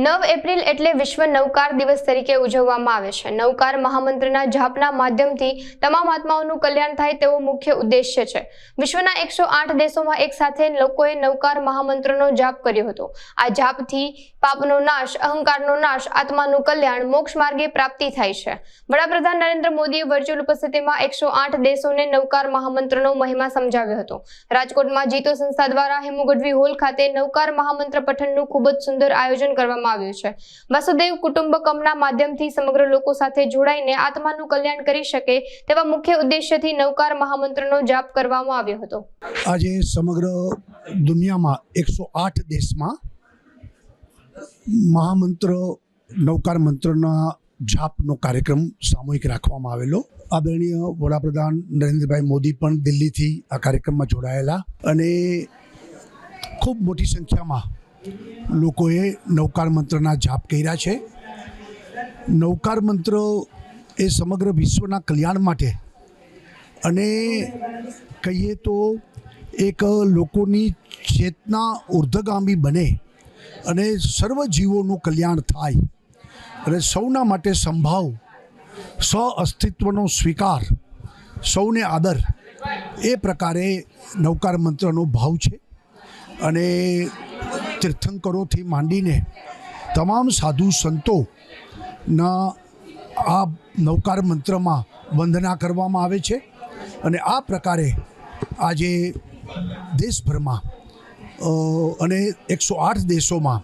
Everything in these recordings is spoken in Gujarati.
નવ એપ્રિલ એટલે વિશ્વ નૌકાર દિવસ તરીકે ઉજવવામાં આવે છે. નૌકાર મહામંત્રના જાપના માધ્યમથી તમામ આત્માઓનું કલ્યાણ થાય તેવો મુખ્ય ઉદ્દેશ્ય છે. વિશ્વના એકસો આઠ દેશોમાં એક સાથે લોકોએ નૌકાર મહામંત્રનો જાપ કર્યો હતો. આ જાપથી પાપનો નાશ, અહંકારનો નાશ, આત્માનું કલ્યાણ, મોક્ષ માર્ગે પ્રાપ્તિ થાય છે. વડાપ્રધાન નરેન્દ્ર મોદીએ વર્ચ્યુઅલ ઉપસ્થિતિમાં એકસો આઠ દેશોને નૌકાર મહામંત્રનો મહિમા સમજાવ્યો હતો. રાજકોટમાં જીતો સંસ્થા દ્વારા હેમુગઢવી હોલ ખાતે નૌકાર મહામંત્ર પઠનનું ખૂબ જ સુંદર આયોજન કરવામાં આવ્યું છે. વસુદેવ કુટુંબકમના માધ્યમથી સમગ્ર લોકો સાથે જોડાઈને આત્માનું કલ્યાણ કરી શકે તેવા મુખ્ય ઉદ્દેશ્યથી નવકાર મહામંત્રનો જાપ કરવામાં આવ્યો હતો. આજે સમગ્ર દુનિયામાં એકસો આઠ દેશમાં મહામંત્ર, નવકાર મંત્રના જાપનો કાર્યક્રમ સામૂહિક રાખવામાં આવેલો. આદરણીય વડાપ્રધાન નરેન્દ્રભાઈ મોદી પણ દિલ્હીથી આ કાર્યક્રમમાં જોડાયેલા અને ખૂબ મોટી સંખ્યામાં લોકોએ નૌકાર મંત્રના જાપ કર્યા છે. નૌકાર મંત્ર એ સમગ્ર વિશ્વના કલ્યાણ માટે અને કહીએ તો એક લોકોની ચેતના ઉર્ધગામી બને અને સર્વ જીવોનું કલ્યાણ થાય અને સૌના માટે સંભાવ સ્વ અસ્તિત્વનો સ્વીકાર, સૌને આદર એ પ્રકારે નૌકાર મંત્રનો ભાવ છે. અને તીર્થંકરોથી માંડીને તમામ સાધુ સંતોના આ નૌકાર મંત્રમાં વંદના કરવામાં આવે છે. અને આ પ્રકારે આજે દેશભરમાં અને એકસો આઠ દેશોમાં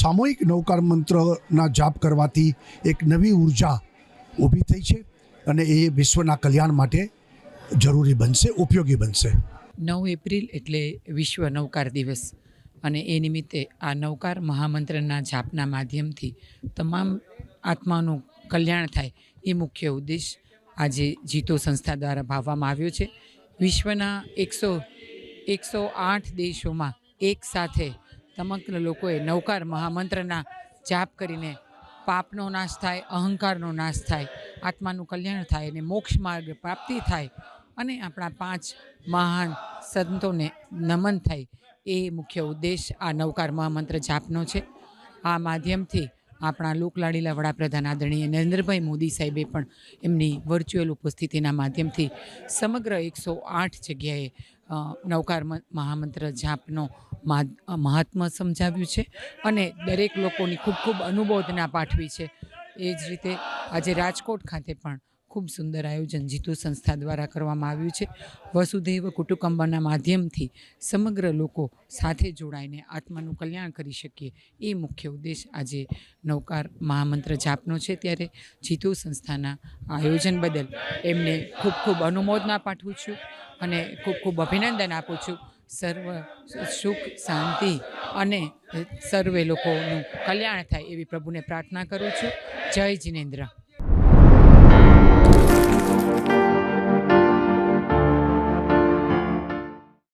સામૂહિક નૌકાર મંત્રના જાપ કરવાથી એક નવી ઊર્જા ઊભી થઈ છે અને એ વિશ્વના કલ્યાણ માટે જરૂરી બનશે, ઉપયોગી બનશે. નવ એપ્રિલ એટલે વિશ્વ નૌકાર દિવસ. અને એ નિમિત્તે આ નવકાર મહામંત્રના જાપના માધ્યમથી તમામ આત્માનું કલ્યાણ થાય એ મુખ્ય ઉદ્દેશ આજે જીતો સંસ્થા દ્વારા ભાવવામાં આવ્યો છે. વિશ્વના એકસો એકસો આઠ દેશોમાં એક સાથે સમગ્ર લોકોએ નવકાર મહામંત્રના જાપ કરીને પાપનો નાશ થાય, અહંકારનો નાશ થાય, આત્માનું કલ્યાણ થાય અને મોક્ષ માર્ગ પ્રાપ્તિ થાય અને આપણા પાંચ મહાન સંતોને નમન થાય એ મુખ્ય ઉદ્દેશ આ નવકાર મહામંત્ર જાપનો છે. આ માધ્યમથી આપણા લોકલાડીલા વડાપ્રધાન આદરણીય નરેન્દ્રભાઈ મોદી સાહેબે પણ એમની વર્ચ્યુઅલ ઉપસ્થિતિના માધ્યમથી સમગ્ર એકસો આઠ જગ્યાએ નવકાર મહામંત્ર જાપનો મહાત્મા સમજાવ્યું છે અને દરેક લોકોની ખૂબ ખૂબ અનુબોધના પાઠવી છે. એ જ રીતે આજે રાજકોટ ખાતે પણ ખૂબ સુંદર આયોજન જીતુ સંસ્થા દ્વારા કરવામાં આવ્યું છે. વસુધૈવ કુટુંબના માધ્યમથી સમગ્ર લોકો સાથે જોડાઈને આત્માનું કલ્યાણ કરી શકીએ, એ મુખ્ય ઉદ્દેશ આજે નૌકાર મહામંત્ર જાપનો છે. ત્યારે જીતુ સંસ્થાના આયોજન બદલ એમને ખૂબ ખૂબ અનુમોદના પાઠવું છું અને ખૂબ ખૂબ અભિનંદન આપું છું. સર્વ સુખ, શાંતિ અને સર્વે લોકોનું કલ્યાણ થાય એવી પ્રભુને પ્રાર્થના કરું છું. જય જિનેન્દ્ર.